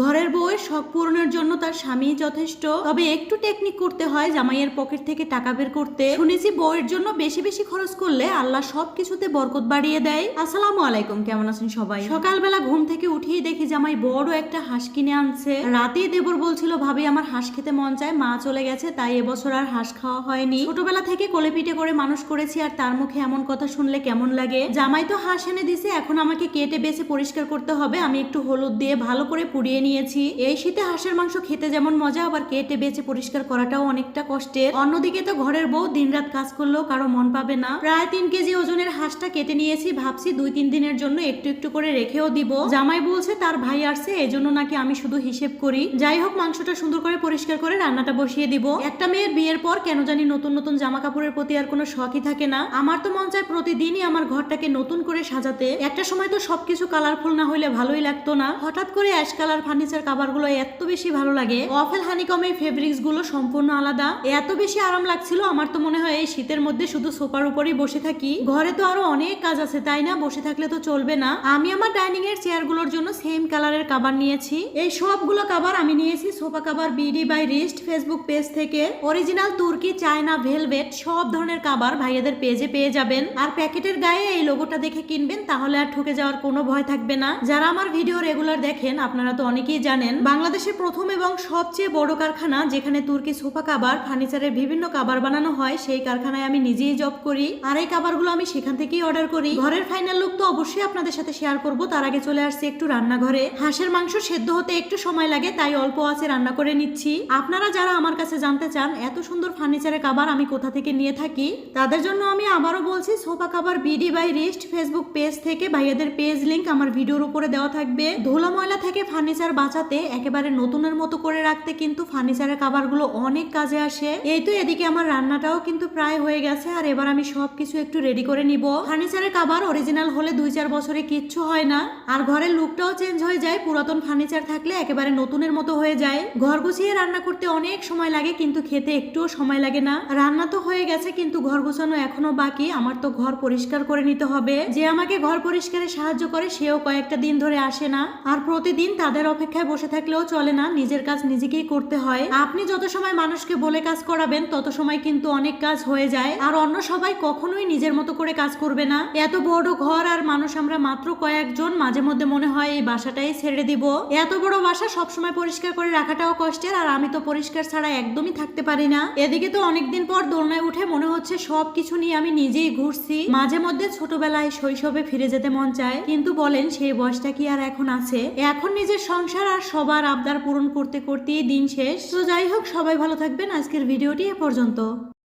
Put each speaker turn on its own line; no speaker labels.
ঘরের বউয়ের শখ পূরণের জন্য তার স্বামী যথেষ্ট। তবে একটু টেকনিক করতে হয় জামাইয়ের পকেট থেকে টাকা বের করতে। শুনেছি বউয়ের জন্য বেশি বেশি খরচ করলে আল্লাহ সব কিছুতে বরকত বাড়িয়ে দেয়। আসসালামু আলাইকুম, কেমন আছেন সবাই? সকালবেলা ঘুম থেকে উঠেই দেখি জামাই বড় একটা হাঁস কিনে আনছে। রাতেই দেবর বলছিল, ভাবি, আমার হাঁস খেতে মন চায়, মা চলে গেছে, তাই এবছর আর হাঁস খাওয়া হয়নি। ছোটবেলা থেকে কোলে পিঠে করে মানুষ করেছি, আর তার মুখে এমন কথা শুনলে কেমন লাগে? জামাই তো হাঁস এনে দিছে, এখন আমাকে কেটে বেছে পরিষ্কার করতে হবে, আমি একটু হলুদ দিয়ে ভালো করে পুড়িয়ে নিয়েছি। এই শীতে হাঁসের মাংস খেতে যেমন মজা, আবার কেটে বেছে পরিষ্কার করাটাও অনেকটা কষ্টের। অন্যদিকে তো ঘরের বউ দিনরাত কাজ করলেও কারও মন পাবে না। প্রায় তিন কেজি ওজনের হাঁসটা কেটে নিয়েছি, ভাবছি দুই তিন দিনের জন্য একটু একটু করে রেখেও দিব। জামাই বলছে তার ভাই আসছে, এজন্য নাকি আমি শুধু হিসেব করি। যাই হোক, মাংসটা সুন্দর করে পরিষ্কার করে রান্নাটা বসিয়ে দিব। একটা মেয়ের বিয়ের পর কেন জানি নতুন নতুন জামা কাপড়ের প্রতি আর কোনো শখই থাকে না। আমার তো মন চায় প্রতিদিনই আমার ঘরটাকে নতুন করে সাজাতে। একটা সময় তো সবকিছু কালারফুল না হইলে ভালোই লাগতো না। হঠাৎ করে অ্যাশ কালার ফার্নিচার কাভারগুলো এত বেশি ভালো লাগে। ওয়াফেল হানিকমের ফেব্রিক্সগুলো সম্পূর্ণ আলাদা। এত বেশি আরাম লাগছিল, আমার তো মনে হয় এই শীতের মধ্যে শুধু সোফার উপরেই বসে থাকি। ঘরে তো আরও অনেক কাজ আছে, তাই না? বসে থাকলে তো চলবে না। আমি আমার ডাইনিং এর চেয়ারগুলোর জন্য সেম কালারের কাবার নিয়েছি। এই সবগুলো কাবার আমি নিয়েছি sofa cover, BD by wrist, Facebook page থেকে। অরিজিনাল তুর্কি, চায়না, ভেলভেট, সব ধরনের কাবার ভাইয়াদের পেজে পেয়ে যাবেন। আর প্যাকেটের গায়ে এই লোগোটা দেখে কিনবেন, তাহলে আর ঠকে যাওয়ার কোনো ভয় থাকবে না। যারা আমার ভিডিও রেগুলার দেখেন, আপনারা তো অনেকেই জানেন বাংলাদেশের প্রথম এবং সবচেয়ে বড় কারখানা যেখানে তুর্কি সোফা কাবার, ফার্নিচারের বিভিন্ন কাবার বানানো হয়, সেই কারখানায় আমি নিজেই জব করি। আর এই কাবারগুলো আমি সেখান থেকেই অর্ডার করি। ঘরের ফাইনাল লুক তো অবশ্যই আপনাদের সাথে শেয়ার করব, তার আগে চলে আসছে একটু রান্নাঘরে। হাঁসের মাংস সেদ্ধ হতে একটু সময় লাগে, তাই অল্প আছে রান্না করে নিচ্ছি। আপনারা যারা আমার কাছে জানতে চান, এত সুন্দর ফার্নিচারের কাবার আমি কোথা থেকে নিয়ে থাকি, তাদের জন্য আমি আবারও বলছি, sofa cover BD by wrist Facebook page থেকে ভাইয়াদের পেজ লিংক আমার ভিডিওর উপরে দেওয়া থাকবে। ধুলো ময়লা থেকে ফার্নিচার বাঁচাতে একেবারে নতুনের মতো করে রাখতে কিন্তু ফার্নিচারের কাভারগুলো অনেক কাজে আসে। এই তো এদিকে আমার রান্নাটাও কিন্তু প্রায় হয়ে গেছে, আর এবার আমি সবকিছু একটু রেডি করে নিব। ফার্নিচারের কাভার অরিজিনাল হলে দুই চার বছরে কিচ্ছু হয় না, আর ঘরের লুকটাও চেঞ্জ হয়ে যায়। পুরাতন ফার্নিচার থাকলে একেবারে নতুনের মতো হয়ে যায়। ঘর গুছিয়ে রান্না করতে অনেক সময় লাগে, কিন্তু খেতে একটুও সময় লাগে না। রান্না তো হয়ে গেছে, কিন্তু ঘর গুছানো এখনও বাকি। আমার তো ঘর পরিষ্কার করে নিতে হবে। যে আমাকে ঘর পরিষ্কারে সাহায্য করে, সেও কয়েকটা দিন ধরে আসে না। আর প্রতিদিন তাদের অপেক্ষায় বসে থাকলেও চলে না, নিজের কাজ নিজেকেই করতে হয়। আপনি যত সময় মানুষকে বলে কাজ করাবেন, তত সময় কিন্তু অনেক কাজ হয়ে যায়। আর অন্য সবাই কখনোই নিজের মতো করে কাজ করবে না। এত বড় ঘর আর মানুষ আমরা মাত্র কয়েকজন, মাঝে মধ্যে মনে হয় এই বাসাটাই ছেড়ে দিব। এত বড় বাসা সবসময় পরিষ্কার করে রাখাটাও কষ্টের, আর আমি তো পরিষ্কার ছাড়া একদমই থাকতে পারি না। এদিকে তো অনেকদিন পর দোলনায় উঠে মনে হচ্ছে সব কিছু নিয়ে আমি নিজেই ঘুরছি। মাঝে মধ্যে ছোটবেলায় শৈশবে ফিরে যেতে মন চায়, কিন্তু বলেন সেই বয়সটা কি আর এখন আছে? এখন নিজের সংসার আর সবার আবদার পূরণ করতে করতেই দিন শেষ। তো যাই হোক, সবাই ভালো থাকবেন। আজকের ভিডিওটি এ পর্যন্ত।